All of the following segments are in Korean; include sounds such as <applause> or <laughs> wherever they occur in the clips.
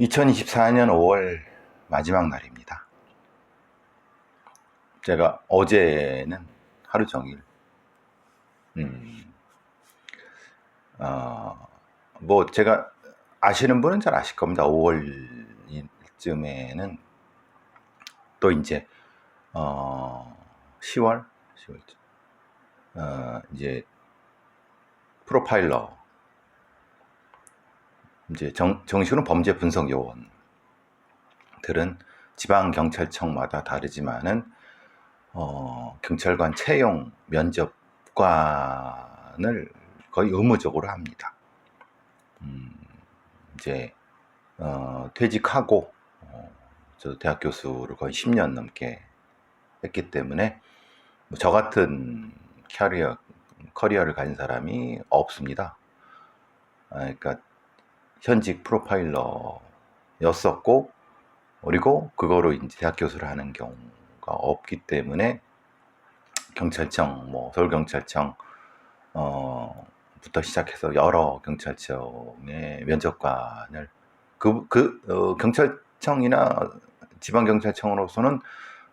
2024년 5월 마지막 날입니다. 제가 어제는 하루 종일, 음, 어, 뭐 제가 아시는 분은 잘 아실 겁니다. 5월쯤에는 또 이제, 어, 10월? 10월, 어, 이제 프로파일러 이제 정, 정식으로 범죄 분석 요원들은 지방 경찰청마다 다르지만은 어, 경찰관 채용 면접관을 거의 의무적으로 합니다. 음, 이제 어, 퇴직하고 어, 저 대학 교수를 거의 10년 넘게 했기 때문에 뭐 저 같은 캐리어 커리어를 가진 사람이 없습니다. 아, 그러니까 현직 프로파일러였었고 그리고 그거로 이제 대학 교수를 하는 경우가 없기 때문에 경찰청 뭐 서울 경찰청 어 부터 시작해서 여러 경찰청의 면접관을 그, 그 어, 경찰청이나 지방 경찰청으로서는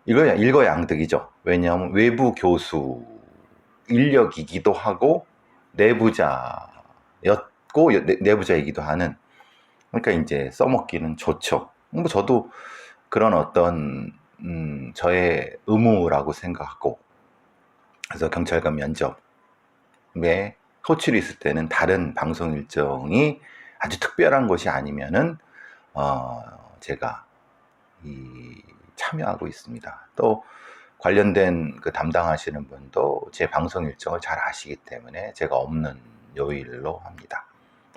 이거 일거양득이죠. 왜냐하면 외부 교수 인력이기도 하고 내부자였고 내- 내부자이기도 하는 그러니까 이제 써먹기는 좋죠. 뭐 저도 그런 어떤 음, 저의 의무라고 생각하고 그래서 경찰관 면접에 호출이 있을 때는 다른 방송 일정이 아주 특별한 것이 아니면은 어, 제가 이 참여하고 있습니다. 또 관련된 그 담당하시는 분도 제 방송 일정을 잘 아시기 때문에 제가 없는 요일로 합니다.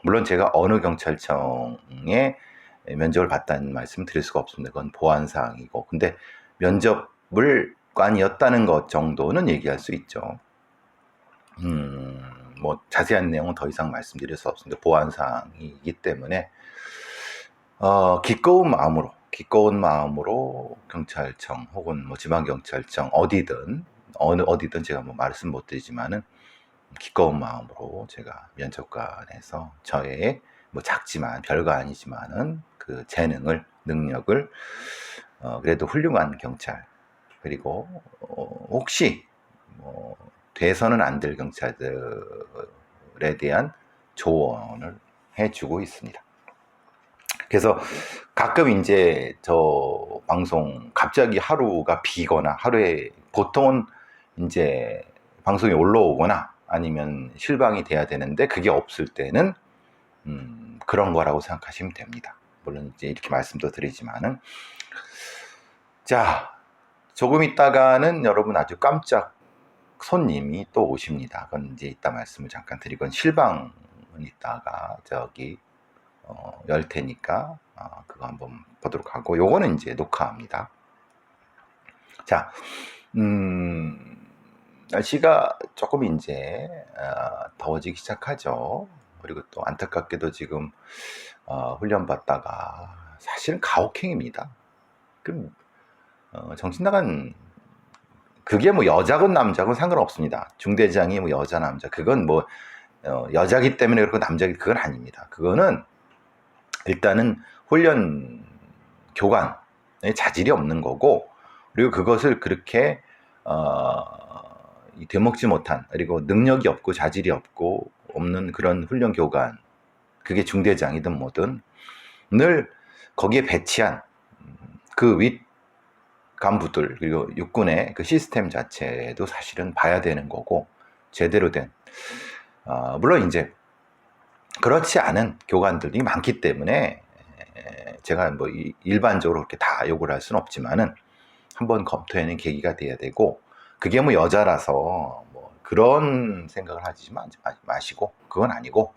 물론 제가 어느 경찰청에 면접을 봤다는 말씀 드릴 수가 없습니다. 그건 보안 사항이고. 근데 면접을 관이었다는 것 정도는 얘기할 수 있죠. 음, 뭐 자세한 내용은 더 이상 말씀드릴 수 없습니다. 보안 사항이기 때문에 어, 기꺼운 마음으로, 기꺼운 마음으로 경찰청 혹은 뭐 지방 경찰청 어디든 어느 어디든 제가 뭐 말씀 못 드리지만은 기꺼운 마음으로 제가 면접관에서 저의 뭐 작지만 별거 아니지만은 그 재능을 능력을 어, 그래도 훌륭한 경찰 그리고 어, 혹시 뭐 돼서는 안 될 경찰들에 대한 조언을 해주고 있습니다. 그래서 가끔 이제 저 방송 갑자기 하루가 비거나 하루에 보통은 이제 방송이 올라오거나 아니면 실방이 돼야 되는데 그게 없을 때는 음, 그런 거라고 생각하시면 됩니다. 물론 이제 이렇게 말씀도 드리지만은 자 조금 있다가는 여러분 아주 깜짝 손님이 또 오십니다. 그건 이제 이따 말씀을 잠깐 드리건 실방은 이따가 저기 어, 열 테니까 어, 그거 한번 보도록 하고 요거는 이제 녹화합니다. 자, 음, 날씨가 조금 이제 어, 더워지기 시작하죠. 그리고 또 안타깝게도 지금 어, 훈련 받다가 사실은 가혹행입니다. 그 어, 정신 나간 그게 뭐 여자건 남자건 상관없습니다. 중대장이 뭐 여자 남자 그건 뭐 어, 여자기 때문에 그렇고 남자기 그건 아닙니다. 그거는 일단은 훈련 교관의 자질이 없는 거고 그리고 그것을 그렇게 어, 이 되먹지 못한 그리고 능력이 없고 자질이 없고 없는 그런 훈련 교관 그게 중대장이든 뭐든 늘 거기에 배치한 그 윗 간부들 그리고 육군의 그 시스템 자체도 사실은 봐야 되는 거고 제대로 된 어, 물론 이제 그렇지 않은 교관들이 많기 때문에 에, 제가 뭐 이- 일반적으로 그렇게 다 욕을 할 수는 없지만은 한번 검토하는 계기가 돼야 되고 그게 뭐 여자라서 뭐 그런 생각을 하지 마, 마시고 그건 아니고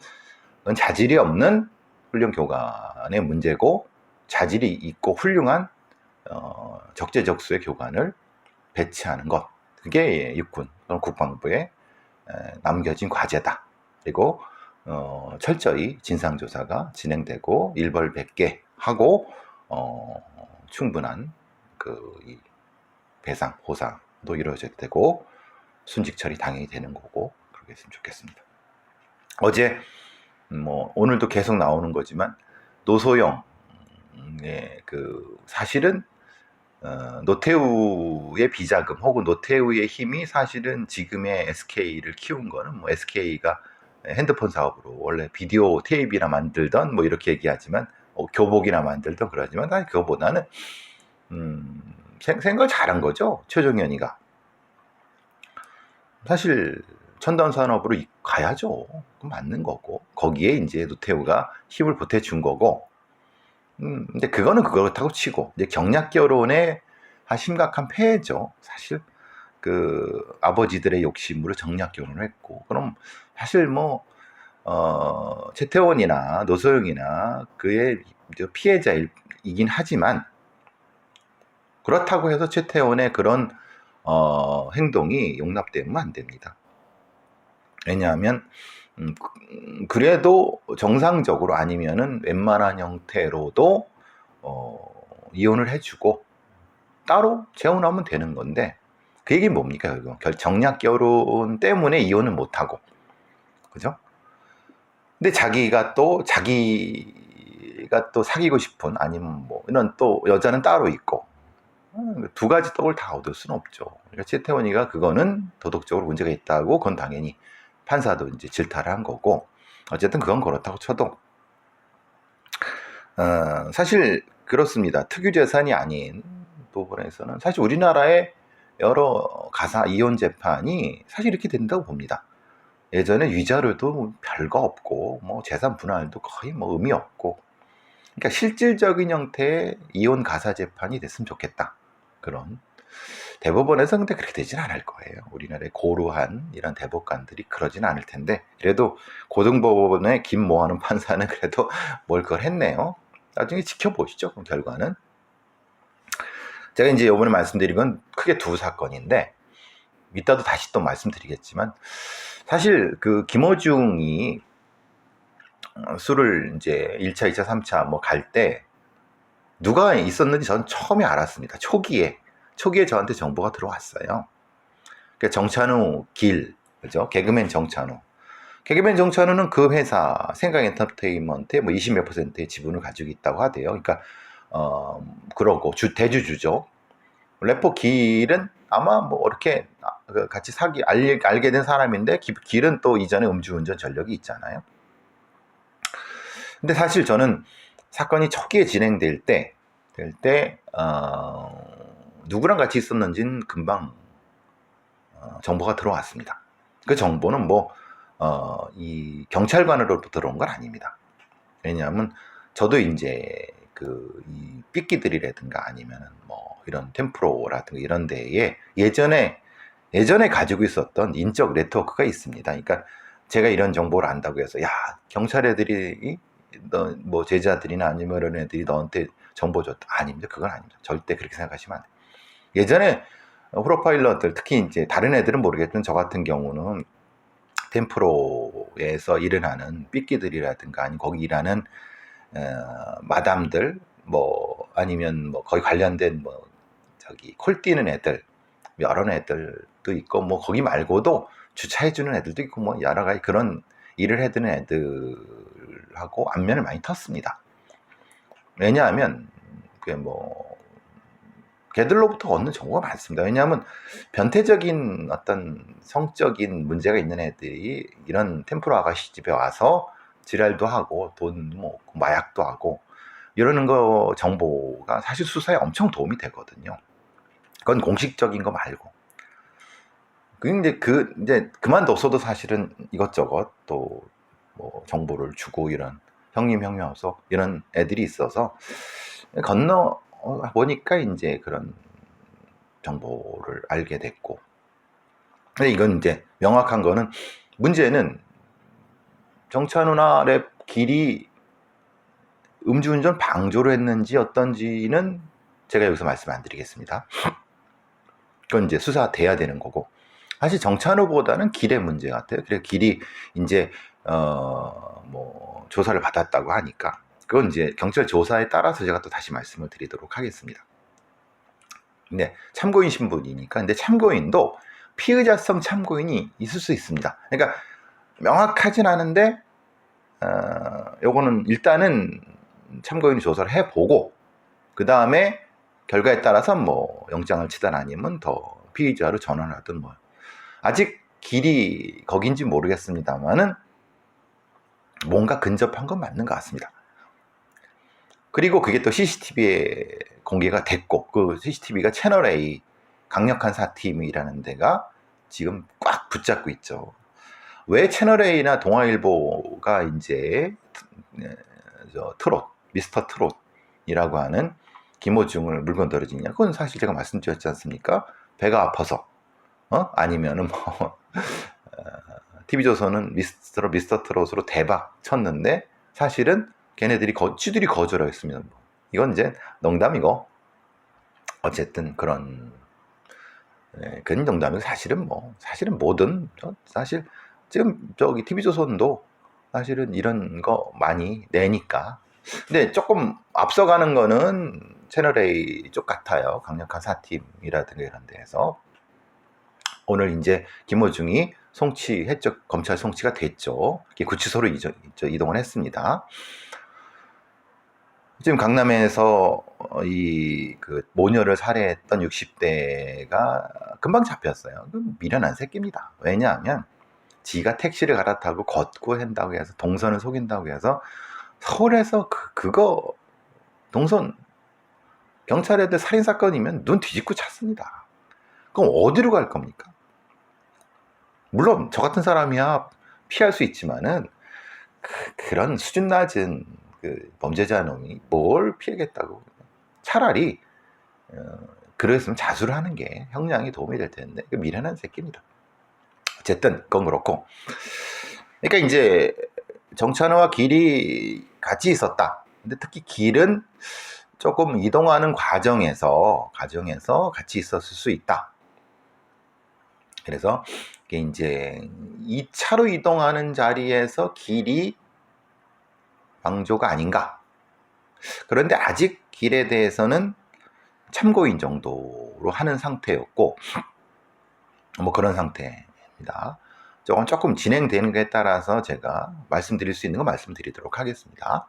그건 자질이 없는 훈련 교관의 문제고 자질이 있고 훌륭한 어, 적재적소의 교관을 배치하는 것 그게 육군 또는 국방부에 에, 남겨진 과제다. 그리고 어, 철저히 진상조사가 진행되고 일벌백계 하고 어, 충분한 그이 배상 보상 도 이루어져야 되고 순직 처리 당연히 되는 거고 그렇게 했으면 좋겠습니다. 어제 뭐 오늘도 계속 나오는 거지만 노소영 예, 그 사실은 어, 노태우의 비자금 혹은 노태우의 힘이 사실은 지금의 SK를 키운 거는 뭐 SK가 핸드폰 사업으로 원래 비디오 테이프나 만들던 뭐 이렇게 얘기하지만 어, 교복이나 만들던 그러지만 사실 그거보다는 음, 생, 생각을 잘한 거죠 최종현이가. 사실 첨단 산업으로 이- 가야죠. 그 맞는 거고. 거기에 이제 노태우가 힘을 보태준 거고. 음, 근데 그거는 그렇다고 치고. 이제 경략 결혼의 한 심각한 폐해죠. 사실 그 아버지들의 욕심으로 정략 결혼을 했고. 그럼 사실 뭐 어, 최태원이나 노소영이나 그의 피해자이긴 하지만 그렇다고 해서 최태원의 그런 어, 행동이 용납되면 안 됩니다. 왜냐하면 음, 그- 그래도 정상적으로 아니면은 웬만한 형태로도 어, 이혼을 해주고 따로 재혼하면 되는 건데 그 얘기는 뭡니까 이거 결- 정략 결혼 때문에 이혼을 못 하고 그죠? 근데 자기가 또 자기가 또 사귀고 싶은 아니면 뭐 이런 또 여자는 따로 있고 음, 두 가지 떡을 다 얻을 수는 없죠. 그러니까 최태원이가 그거는 도덕적으로 문제가 있다고 그건 당연히 판사도 이제 질타를 한 거고 어쨌든 그건 그렇다고 쳐도 어, 사실 그렇습니다. 특유 재산이 아닌 부분에서는 사실 우리나라의 여러 가사 이혼 재판이 사실 이렇게 된다고 봅니다. 예전에 위자료도 별거 없고 뭐 재산 분할도 거의 뭐 의미 없고 그러니까 실질적인 형태의 이혼 가사 재판이 됐으면 좋겠다. 그런 대법원에서 근데 그렇게 되진 않을 거예요. 우리나라의 고루한 이런 대법관들이 그러진 않을 텐데 그래도 고등법원의 김모하는 판사는 <laughs> 그래도 뭘 그걸 했네요. 나중에 지켜보시죠. 그럼 결과는 제가 이제 이번에 말씀드린 건 크게 두 사건인데 이따도 다시 또 말씀드리겠지만 사실 그 김어중이 어, 술을 이제 1차, 2차, 3차 뭐 갈 때 누가 있었는지 전 처음에 알았습니다. 초기에 초기에 저한테 정보가 들어왔어요. 그 정찬우 길 그죠? 개그맨 정찬우. 개그맨 정찬우는 그 회사 생각 엔터테인먼트에 뭐 20몇 퍼센트의 지분을 가지고 있다고 하대요. 그러니까 어 그러고 주 대주주죠. 래퍼 길은 아마 뭐 이렇게 같이 사기 알, 알게 된 사람인데 기- 길은 또 이전에 음주운전 전력이 있잖아요. 근데 사실 저는 사건이 초기에 진행될 때, 될 때, 어, 누구랑 같이 있었는지는 금방 어, 정보가 들어왔습니다. 그 정보는 뭐, 어, 이 경찰관으로부터 들어온 건 아닙니다. 왜냐하면 저도 이제 그, 이 삐끼들이라든가 아니면은 뭐 이런 템프로라든가 이런 데에 예전에, 예전에 가지고 있었던 인적 네트워크가 있습니다. 그러니까 제가 이런 정보를 안다고 해서, 야, 경찰 애들이 너 뭐 제자들이나 아니면 이런 애들이 너한테 정보 줬다. 아닙니다. 그건 아닙니다. 절대 그렇게 생각하시면 안 돼요. 예전에 프로파일러들 특히 이제 다른 애들은 모르겠지만 저 같은 경우는 템프로에서 일을 하는 삐끼들이라든가 아니 거기 일하는 어, 마담들 뭐 아니면 뭐 거기 관련된 뭐 저기 콜 뛰는 애들 여러 애들도 있고 뭐 거기 말고도 주차해 주는 애들도 있고 뭐 여러 가지 그런 일을 해드는 애들 하고 안면을 많이 텄습니다. 왜냐하면 그게 뭐 걔들로부터 얻는 정보가 많습니다. 왜냐하면 변태적인 어떤 성적인 문제가 있는 애들이 이런 템프로 아가씨 집에 와서 지랄도 하고 돈도 먹고 마약도 하고 이러는 거 정보가 사실 수사에 엄청 도움이 되거든요. 그건 공식적인 거 말고. 그 이제 그 이제 그만뒀어도 사실은 이것저것 또 뭐 정보를 주고 이런 형님 형녀서 이런 애들이 있어서 건너 보니까 이제 그런 정보를 알게 됐고. 근데 이건 이제 명확한 거는 문제는 정찬우나 랩 길이 음주운전 방조를 했는지 어떤지는 제가 여기서 말씀 안 드리겠습니다. 그건 이제 수사돼야 되는 거고. 사실 정찬우보다는 길의 문제 같아요. 그래 길이 이제 어 뭐 조사를 받았다고 하니까 그건 이제 경찰 조사에 따라서 제가 또 다시 말씀을 드리도록 하겠습니다. 근데 참고인 신분이니까 근데 참고인도 피의자성 참고인이 있을 수 있습니다. 그러니까 명확하진 않은데 어, 요거는 일단은 참고인이 조사를 해보고 그 다음에 결과에 따라서 뭐 영장을 치든 아니면 더 피의자로 전환하든 뭐 아직 길이 거긴지 모르겠습니다만은 뭔가 근접한 건 맞는 것 같습니다. 그리고 그게 또 CCTV에 공개가 됐고 그 CCTV가 채널 A 강력한 사팀이라는 데가 지금 꽉 붙잡고 있죠. 왜 채널 A나 동아일보가 이제 저 트롯 미스터 트롯이라고 하는 김호중을 물건 떨어지냐? 그건 사실 제가 말씀드렸지 않습니까? 배가 아파서 어? 아니면은 뭐 TV조선은 미스터 미스터 트롯으로 대박 쳤는데 사실은 걔네들이 거, 쥐들이 거절을 했습니다. 이건 이제 농담이고 어쨌든 그런 네, 그런 농담이고 사실은 뭐 사실은 뭐든 사실 지금 저기 TV조선도 사실은 이런 거 많이 내니까 근데 조금 앞서가는 거는 채널 A 쪽 같아요. 강력한 사팀이라든가 이런 데에서 오늘 이제 김호중이 송치했죠. 검찰 송치가 됐죠. 구치소로 이전, 이동을 했습니다. 지금 강남에서 이 그 모녀를 살해했던 60대가 금방 잡혔어요. 미련한 새끼입니다. 왜냐하면 지가 택시를 갈아타고 걷고 한다고 해서 동선을 속인다고 해서 서울에서 그, 그거 동선 경찰 애들 살인 사건이면 눈 뒤집고 찼습니다. 그럼 어디로 갈 겁니까? 물론 저 같은 사람이야 피할 수 있지만은 그, 런 수준 낮은 그 범죄자 놈이 뭘 피하겠다고 차라리 어, 그랬으면 자수를 하는 게 형량이 도움이 될 텐데 그 미련한 새끼입니다. 어쨌든 그건 그렇고 그러니까 이제 정찬호와 길이 같이 있었다. 근데 특히 길은 조금 이동하는 과정에서 과정에서 같이 있었을 수 있다. 그래서 이제 이 차로 이동하는 자리에서 길이 방조가 아닌가. 그런데 아직 길에 대해서는 참고인 정도로 하는 상태였고 뭐 그런 상태입니다. 조금 조금 진행되는 것에 따라서 제가 말씀드릴 수 있는 거 말씀드리도록 하겠습니다.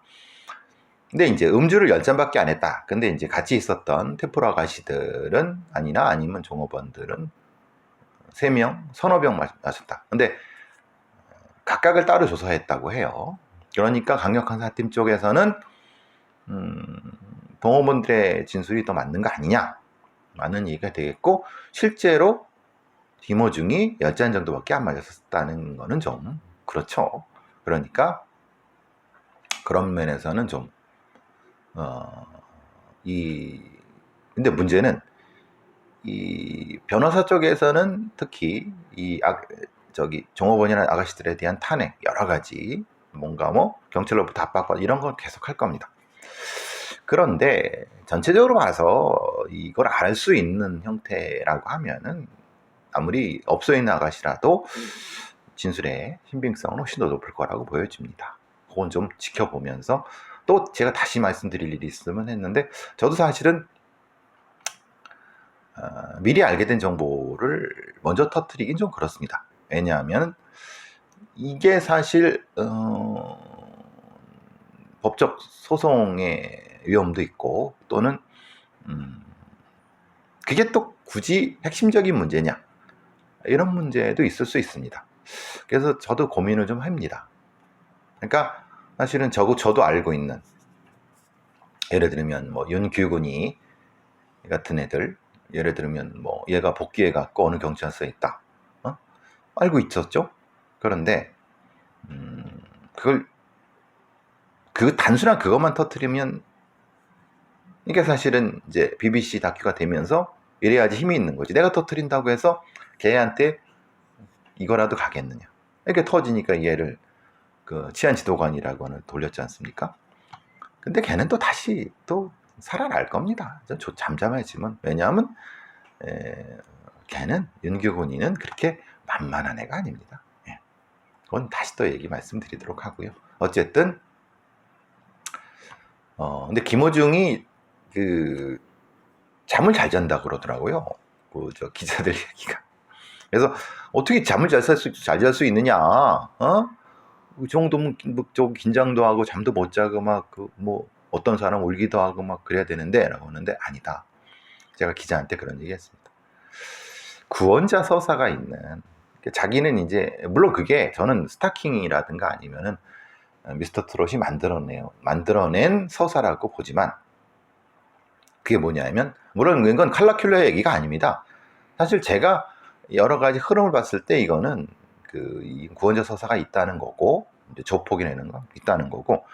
근데 이제 음주를 10잔밖에 안 했다. 근데 이제 같이 있었던 테프로 아가씨들은 아니나 아니면 종업원들은 3명, 서너 병 마셨다. 근데 각각을 따로 조사했다고 해요. 그러니까 강력한 사팀 쪽에서는 음, 동업원들의 진술이 더 맞는 거 아니냐? 많은 얘기가 되겠고 실제로 디모 중이 10잔 정도밖에 안 맞았다는 거는 좀 그렇죠. 그러니까 그런 면에서는 좀 어, 이, 근데 문제는 이 변호사 쪽에서는 특히 이 아, 저기 종업원이나 아가씨들에 대한 탄핵 여러 가지 뭔가 뭐 경찰로부터 압박받 이런 걸 계속 할 겁니다. 그런데 전체적으로 봐서 이걸 알 수 있는 형태라고 하면은 아무리 업소에 있는 아가씨라도 진술의 신빙성은 훨씬 더 높을 거라고 보여집니다. 그건 좀 지켜보면서 또 제가 다시 말씀드릴 일이 있으면 했는데 저도 사실은 어, 미리 알게 된 정보를 먼저 터트리긴 좀 그렇습니다. 왜냐하면 이게 사실 어, 법적 소송의 위험도 있고 또는 음, 그게 또 굳이 핵심적인 문제냐 이런 문제도 있을 수 있습니다. 그래서 저도 고민을 좀 합니다. 그러니까 사실은 저도, 저도 알고 있는 예를 들면 뭐 윤규근이 같은 애들 예를 들면 뭐 얘가 복귀해 갖고 어느 경찰서에 있다 어? 알고 있었죠 그런데 음, 그걸 그 단순한 그것만 터트리면 이게 사실은 이제 BBC 다큐가 되면서 이래야지 힘이 있는 거지 내가 터트린다고 해서 걔한테 이거라도 가겠느냐 이렇게 터지니까 얘를 그 치안 지도관이라고 하는 돌렸지 않습니까? 근데 걔는 또 다시 또 살아날 겁니다. 좀 잠잠해지면 왜냐하면 에, 걔는 윤규곤이는 그렇게 만만한 애가 아닙니다. 예. 그건 다시 또 얘기 말씀드리도록 하고요. 어쨌든 어 근데 김호중이 그 잠을 잘 잔다 그러더라고요. 그 저 기자들 <laughs> 얘기가. 그래서 어떻게 잠을 잘잘잘 수 있느냐? 어? 그 정도면 뭐좀 긴장도 하고 잠도 못 자고 막 그뭐 어떤 사람 울기도 하고 막 그래야 되는데 라고 하는데 아니다. 제가 기자한테 그런 얘기 했습니다. 구원자 서사가 있는 자기는 이제 물론 그게 저는 스타킹이라든가 아니면은 미스터 트롯이 만들어내요 만들어낸 서사라고 보지만 그게 뭐냐면 물론 이건 칼라큘러의 얘기가 아닙니다. 사실 제가 여러 가지 흐름을 봤을 때 이거는 그이 구원자 서사가 있다는 거고 이제 조폭이 내는 거 있다는 거고 어,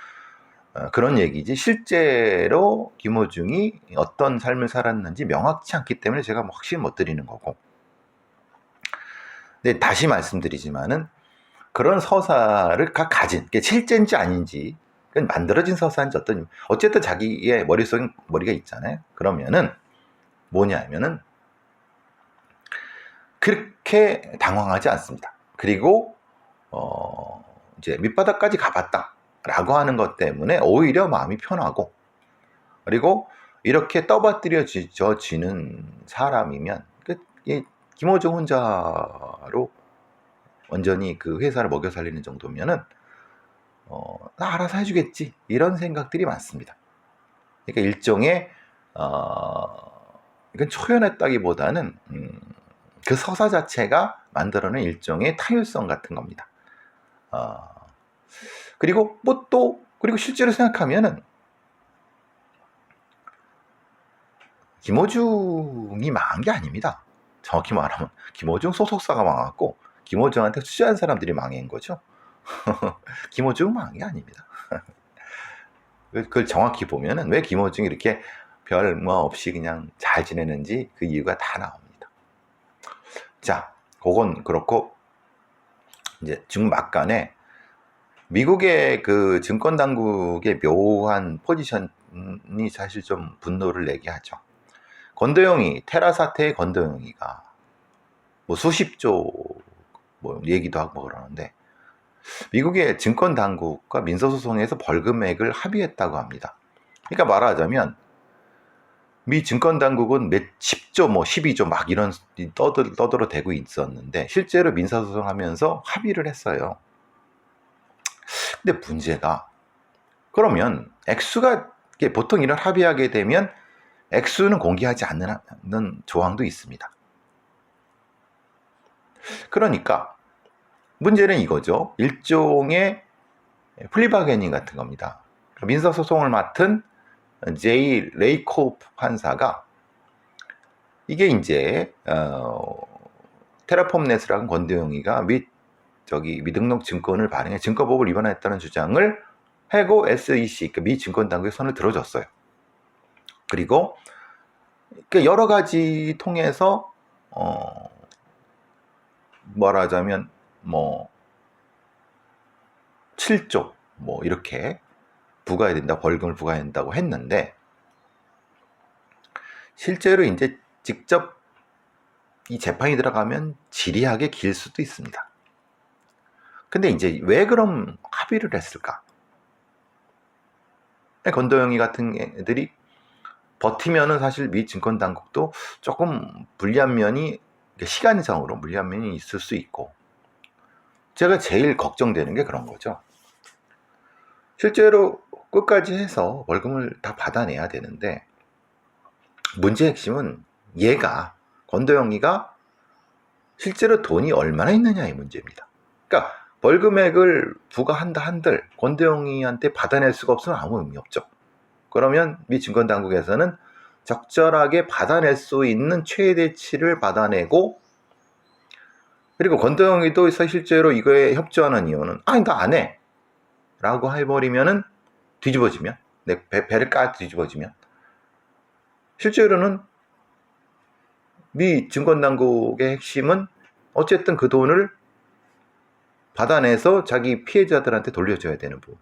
그런 얘기지. 실제로 김호중이 어떤 삶을 살았는지 명확치 않기 때문에 제가 뭐 확실히 못 드리는 거고. 근데 다시 말씀드리지만은 그런 서사를 가 가진 그게 실제인지 아닌지 그건 만들어진 서사인지 어떤 어쨌든 자기의 머릿속에 머리가 있잖아요. 그러면은 뭐냐면은 그렇게 당황하지 않습니다. 그리고 어 이제 밑바닥까지 가봤다 라고 하는 것 때문에 오히려 마음이 편하고 그리고 이렇게 떠받들여지는 사람이면 그, 이 김호중 혼자로 완전히 그 회사를 먹여 살리는 정도면은 어, 나 알아서 해주겠지 이런 생각들이 많습니다. 그러니까 일종의 어, 이건 초연했다기보다는 음, 그 서사 자체가 만들어낸 일종의 타율성 같은 겁니다. 어, 그리고 뭐 또 그리고 실제로 생각하면은 김호중이 망한 게 아닙니다. 정확히 말하면 김호중 소속사가 망했고 김호중한테 투자한 사람들이 망한 거죠. <laughs> 김호중 망한 게 아닙니다. <laughs> 그걸 정확히 보면은 왜 김호중이 이렇게 별뭐 없이 그냥 잘 지내는지 그 이유가 다 나옵니다. 자, 그건 그렇고 이제 중막간에 미국의 그 증권 당국의 묘한 포지션이 사실 좀 분노를 내게 하죠. 건도영이 테라 사태의 건도영이가 뭐 수십조 뭐 얘기도 하고 그러는데 미국의 증권 당국과 민서 소송에서 벌금액을 합의했다고 합니다. 그러니까 말하자면 미 증권 당국은 몇 10조 뭐 12조 막 이런 떠들 떠들어 대고 있었는데 실제로 민사 소송하면서 합의를 했어요. 근데 문제가 그러면 액수가 보통 이런 합의하게 되면 액수는 공개하지 않는 조항도 있습니다. 그러니까 문제는 이거죠. 일종의 플리바게닝 같은 겁니다. 민사 소송을 맡은 제이 레이코프 판사가 이게 이제 어, 테라폼넷이라는 건대영이가 미 저기 미등록 증권을 발행해 증거법을 위반했다는 주장을 해고 SEC 그러니까 미 증권 당국에 손을 들어줬어요. 그리고 그 여러 가지 통해서 어 말하자면 뭐 7조 뭐 이렇게 부과해야 된다 벌금을 부과해야 된다고 했는데 실제로 이제 직접 이 재판이 들어가면 지리하게 길 수도 있습니다. 근데 이제 왜 그럼 합의를 했을까? 건도영이 같은 애들이 버티면은 사실 미 증권 당국도 조금 불리한 면이 시간상으로 불리한 면이 있을 수 있고 제가 제일 걱정되는 게 그런 거죠. 실제로 끝까지 해서 월급을 다 받아내야 되는데 문제의 핵심은 얘가 건도영이가 실제로 돈이 얼마나 있느냐의 문제입니다. 그러니까 벌금액을 부과한다 한들 권대영이한테 받아낼 수가 없으면 아무 의미 없죠. 그러면 미 증권당국에서는 적절하게 받아낼 수 있는 최대치를 받아내고 그리고 권대영이도 실제로 이거에 협조하는 이유는 아니 나 안 해. 라고 해버리면은 뒤집어지면 내 배, 배를 까 뒤집어지면 실제로는 미 증권당국의 핵심은 어쨌든 그 돈을 받아내서 자기 피해자들한테 돌려줘야 되는 부분.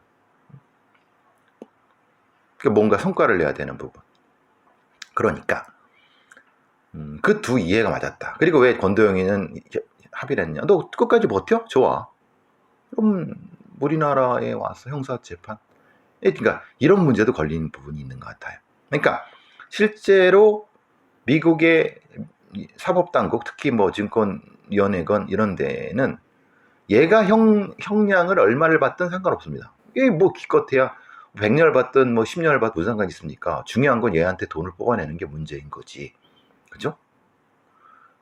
그러니까 뭔가 성과를 내야 되는 부분. 그러니까 음, 그 두 이해가 맞았다. 그리고 왜 권도영이는 합의를 했냐? 너 끝까지 버텨? 좋아. 그럼 우리나라에 와서 형사 재판. 그러니까 이런 문제도 걸리는 부분이 있는 것 같아요. 그러니까 실제로 미국의 사법당국, 특히 뭐 증권위원회건 이런 데는 얘가 형, 형량을 얼마를 받든 상관없습니다. 이게 뭐 기껏해야 100열 받든 뭐 10열 받든 무슨 상관이 있습니까? 중요한 건 얘한테 돈을 뽑아내는 게 문제인 거지. 그죠?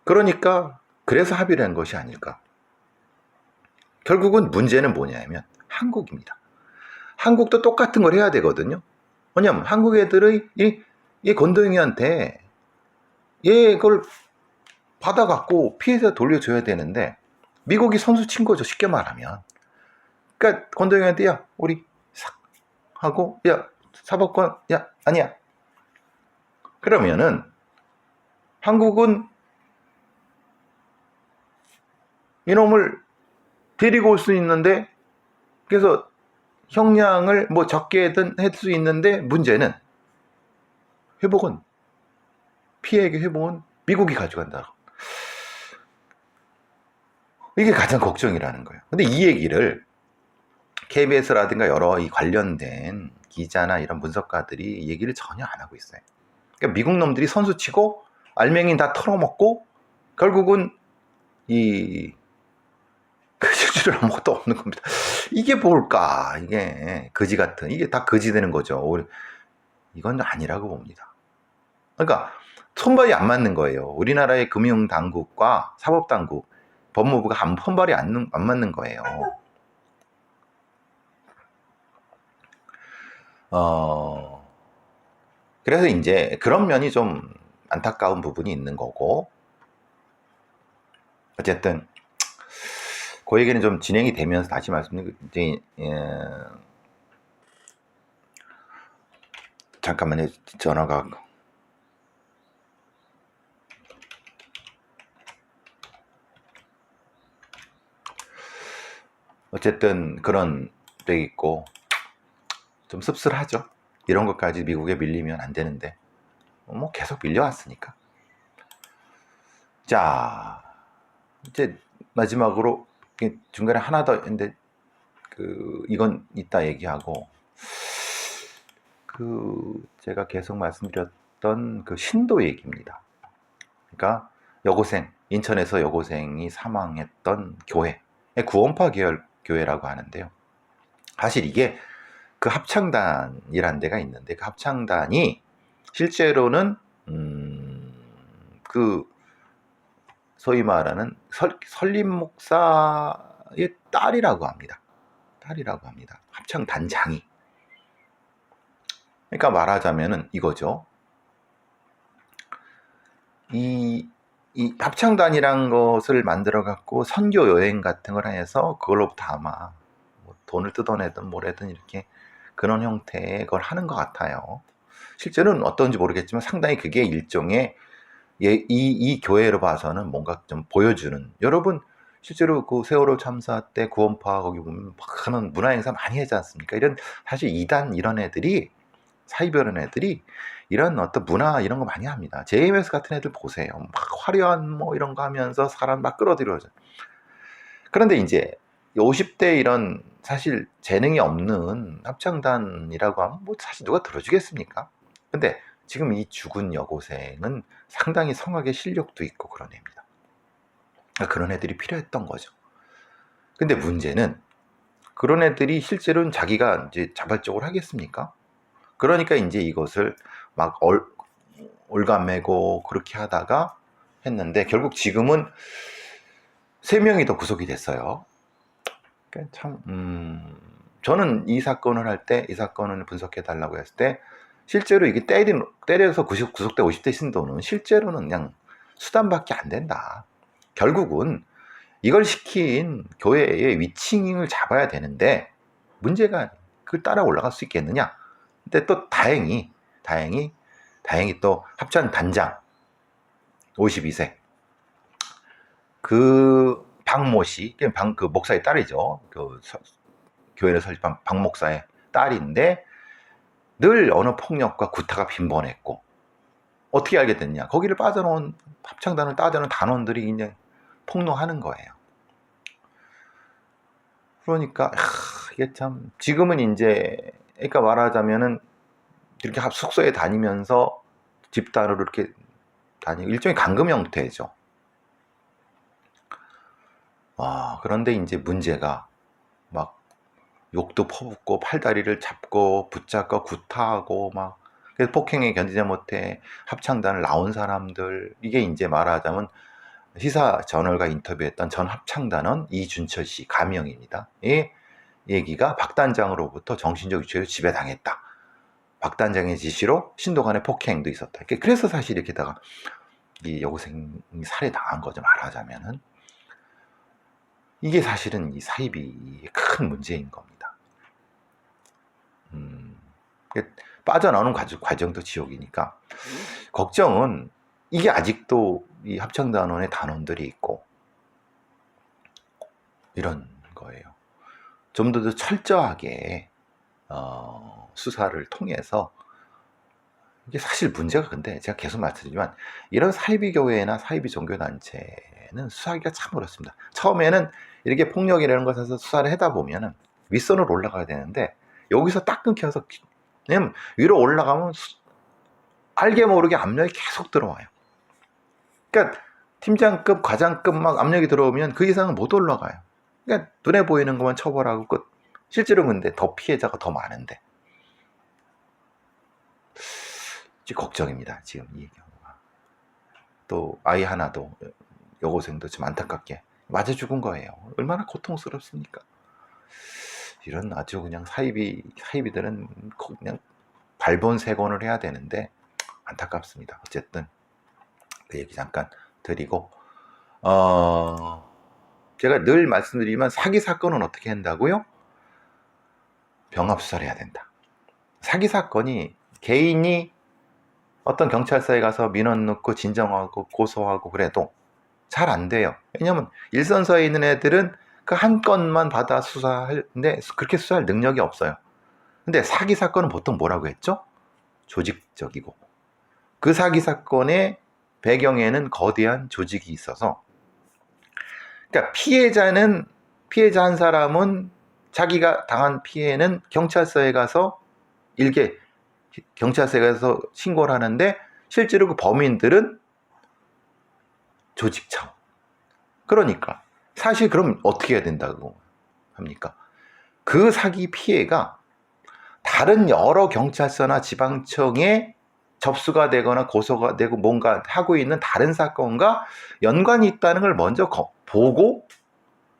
그러니까 그래서 합의를 한 것이 아닐까. 결국은 문제는 뭐냐면 한국입니다. 한국도 똑같은 걸 해야 되거든요. 왜냐면 한국 애들의 이, 이 건동이한테 얘 그걸 받아갖고 피해자 돌려줘야 되는데 미국이 선수 친 거죠. 쉽게 말하면. 그러니까 건동이한테 야 우리 싹 하고 야 사법권 야 아니야. 그러면은 한국은 이놈을 데리고 올 수 있는데 그래서 형량을 뭐 적게 든 할 수 있는데 문제는 회복은 피해액의 회복은 미국이 가져간다. 이게 가장 걱정이라는 거예요. 근데 이 얘기를 KBS라든가 여러 이 관련된 기자나 이런 분석가들이 이 얘기를 전혀 안 하고 있어요. 그러니까 미국 놈들이 선수 치고 알맹이 다 털어먹고 결국은 이 실질은 아무것도 없는 겁니다. 이게 뭘까? 이게 거지 같은 이게 다 거지 되는 거죠. 이건 아니라고 봅니다. 그러니까 손발이 안 맞는 거예요. 우리나라의 금융 당국과 사법 당국, 법무부가 한 손발이 안, 안 맞는 거예요. 어, 그래서 이제 그런 면이 좀 안타까운 부분이 있는 거고, 어쨌든, 그 얘기는 좀 진행이 되면서 다시 말씀드리고, 이제, 예, 잠깐만요. 전화가. 어쨌든 그런 데 있고, 좀 씁쓸하죠. 이런 것까지 미국에 밀리면 안 되는데, 뭐 계속 밀려왔으니까. 자, 이제 마지막으로 중간에 하나 더 있는데, 그, 이건 이따 얘기하고, 그, 제가 계속 말씀드렸던 그 신도 얘기입니다. 그러니까 여고생, 인천에서 여고생이 사망했던 교회, 구원파 계열 교회라고 하는데요. 사실 이게 그 합창단이라는 데가 있는데 그 합창단이 실제로는 음, 그 소위 말하는 설, 설립 목사의 딸이라고 합니다. 딸이라고 합니다. 합창 단장이. 그러니까 말하자면은 이거죠. 이, 이 합창단이란 것을 만들어 갖고 선교 여행 같은 걸 해서 그걸로부터 아마 뭐 돈을 뜯어내든 뭐래든 이렇게 그런 형태의 걸 하는 것 같아요. 실제로는 어떤지 모르겠지만 상당히 그게 일종의 예, 이, 이 교회로 봐서는 뭔가 좀 보여주는 여러분 실제로 그 세월호 참사 때 구원파 거기 보면 막 하는 문화 행사 많이 하지 않습니까? 이런 사실 이단 이런 애들이 사이별한 애들이 이런 어떤 문화 이런 거 많이 합니다. JMS 같은 애들 보세요. 막 화려한 뭐 이런 거 하면서 사람 막 끌어들여져. 그런데 이제 50대 이런 사실 재능이 없는 합창단이라고 하면 뭐 사실 누가 들어주겠습니까? 근데 지금 이 죽은 여고생은 상당히 성악의 실력도 있고 그런 애입니다. 그러니까 그런 애들이 필요했던 거죠. 근데 문제는 그런 애들이 실제로는 자기가 이제 자발적으로 하겠습니까? 그러니까 이제 이것을 막 얼, 올가매고 그렇게 하다가 했는데 결국 지금은 세 명이 더 구속이 됐어요. 그러니까 참, 음, 저는 이 사건을 할 때, 이 사건을 분석해 달라고 했을 때, 실제로 이게 때린, 때려서 구속, 구속돼 50대 신도는 실제로는 그냥 수단밖에 안 된다. 결국은 이걸 시킨 교회의 위층을 잡아야 되는데, 문제가 그걸 따라 올라갈 수 있겠느냐? 근데 또 다행히, 다행히, 다행히 또 합천 단장, 52세. 그 박모 씨, 방, 그 목사의 딸이죠. 그 서- 교회를 설립한 박 목사의 딸인데 늘 언어 폭력과 구타가 빈번했고 어떻게 알게 됐냐? 거기를 빠져놓은 합창단을 따져놓은 단원들이 이제 폭로하는 거예요. 그러니까 하, 이게 참 지금은 이제 그러니까 말하자면은 이렇게 합- 숙소에 다니면서 집단으로 이렇게 다니고 일종의 감금 형태죠. 와, 그런데 이제 문제가 막 욕도 퍼붓고 팔다리를 잡고 붙잡고 구타하고 막 그래서 폭행에 견디지 못해 합창단을 나온 사람들 이게 이제 말하자면 시사 저널과 인터뷰했던 전 합창단원 이준철 씨 가명입니다. 이 얘기가 박 단장으로부터 정신적 위치로 지배당했다. 박 단장의 지시로 신도 간의 폭행도 있었다. 그래서 사실 이렇게다가 이 여고생이 살해당한 거죠 말하자면은 이게 사실은 이 사입이 큰 문제인 겁니다. 음, 빠져나오는 과정, 과정 도 지옥이니까 걱정은 이게 아직도 이 합창단원의 단원들이 있고 이런. 좀 더 철저하게 어, 수사를 통해서 이게 사실 문제가 근데 제가 계속 말씀드리지만 이런 사이비 교회나 사이비 종교 단체는 수사하기가 참 어렵습니다. 처음에는 이렇게 폭력이라는 것에서 수사를 하다 보면은 윗선으로 올라가야 되는데 여기서 딱 끊겨서 왜냐면 위로 올라가면 수- 알게 모르게 압력이 계속 들어와요. 그러니까 팀장급, 과장급 막 압력이 들어오면 그 이상은 못 올라가요. 그러니까 눈에 보이는 것만 처벌하고 끝. 실제로 근데 더 피해자가 더 많은데. 지금 걱정입니다. 지금 이 경우가. 또 아이 하나도 여고생도 좀 안타깝게 맞아 죽은 거예요. 얼마나 고통스럽습니까? 이런 아주 그냥 사이비 사이비들은 그냥 발본색원을 해야 되는데 안타깝습니다. 어쨌든 그 얘기 잠깐 드리고 어 제가 늘 말씀드리지만 사기 사건은 어떻게 한다고요? 병합 수사를 해야 된다. 사기 사건이 개인이 어떤 경찰서에 가서 민원 넣고 진정하고 고소하고 그래도 잘 안 돼요. 왜냐면 일선서에 있는 애들은 그 한 건만 받아 수사하는데 그렇게 수사할 능력이 없어요. 근데 사기 사건은 보통 뭐라고 했죠? 조직적이고 그 사기 사건의 배경에는 거대한 조직이 있어서 그러니까 피해자는 피해자 한 사람은 자기가 당한 피해는 경찰서에 가서 일개 경찰서에 가서 신고를 하는데 실제로 그 범인들은 조직 차원. 그러니까 사실 그럼 어떻게 해야 된다고 합니까? 그 사기 피해가 다른 여러 경찰서나 지방청에 접수가 되거나 고소가 되고 뭔가 하고 있는 다른 사건과 연관이 있다는 걸 먼저 거- 보고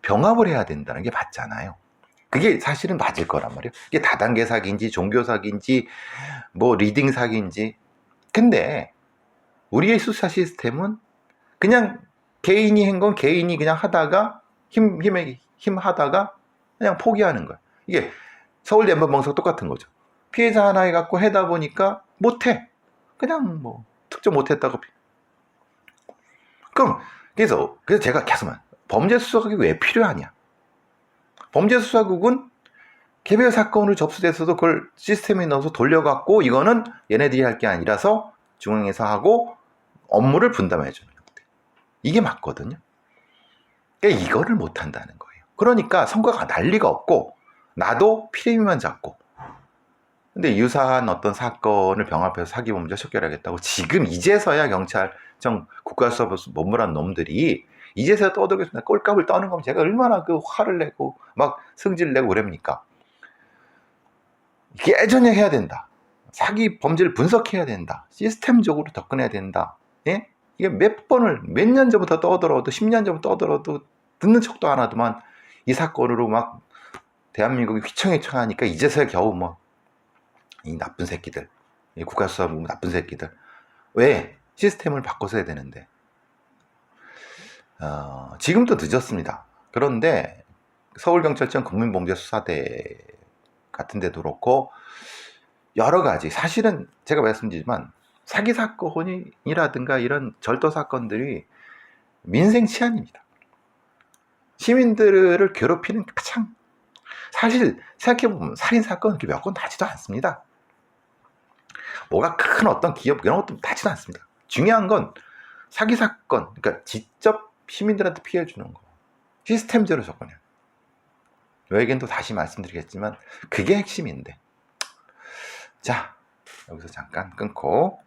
병합을 해야 된다는 게 맞잖아요. 그게 사실은 맞을 거란 말이에요. 이게 다단계 사기인지 종교 사기인지 뭐 리딩 사기인지. 근데 우리의 수사 시스템은 그냥 개인이 한 건 개인이 그냥 하다가 힘 힘에 힘 하다가 그냥 포기하는 거야. 이게 서울대 연변방송 똑같은 거죠. 피해자 하나 해갖고 해다 보니까 못해. 그냥 뭐 특정 못했다고. 피- 그럼 그래서 그래서 제가 계속 말 범죄 수사국이 왜 필요하냐? 범죄 수사국은 개별 사건으로 접수됐어도 그걸 시스템에 넣어서 돌려갖고 이거는 얘네들이 할 게 아니라서 중앙에서 하고 업무를 분담해 주는 형태. 이게 맞거든요. 그러니까 이거를 못 한다는 거예요. 그러니까 성과가 날 리가 없고 나도 피레미만 잡고 근데 유사한 어떤 사건을 병합해서 사기 범죄 척결하겠다고 지금 이제서야 경찰 청 국가수사부 못물한 놈들이 이제서야 떠들겠습니다. 꼴값을 떠는 거면 제가 얼마나 그 화를 내고 막 승질 내고 그럽니까? 예전에 해야 된다. 사기 범죄를 분석해야 된다. 시스템적으로 접근해야 된다. 예? 이게 몇 번을 몇 년 전부터 떠들어도 10년 전부터 떠들어도 듣는 척도 안 하더만 이 사건으로 막 대한민국이 휘청휘청 하니까 이제서야 겨우 뭐 이 나쁜 새끼들, 이 국가수사부 나쁜 새끼들 왜 시스템을 바꿔서야 되는데 어, 지금도 늦었습니다. 그런데 서울경찰청 국민범죄수사대 같은 데도 그렇고 여러 가지 사실은 제가 말씀드리지만 사기 사건이라든가 이런 절도 사건들이 민생 치안입니다. 시민들을 괴롭히는 가장 사실 생각해보면 살인 사건 몇건 나지도 않습니다. 뭐가 큰 어떤 기업 이런 것도 나지도 않습니다. 중요한 건 사기 사건, 그러니까 직접 시민들한테 피해 주는 거, 시스템제로 접근해요. 또 다시 말씀드리겠지만 그게 핵심인데. 자 여기서 잠깐 끊고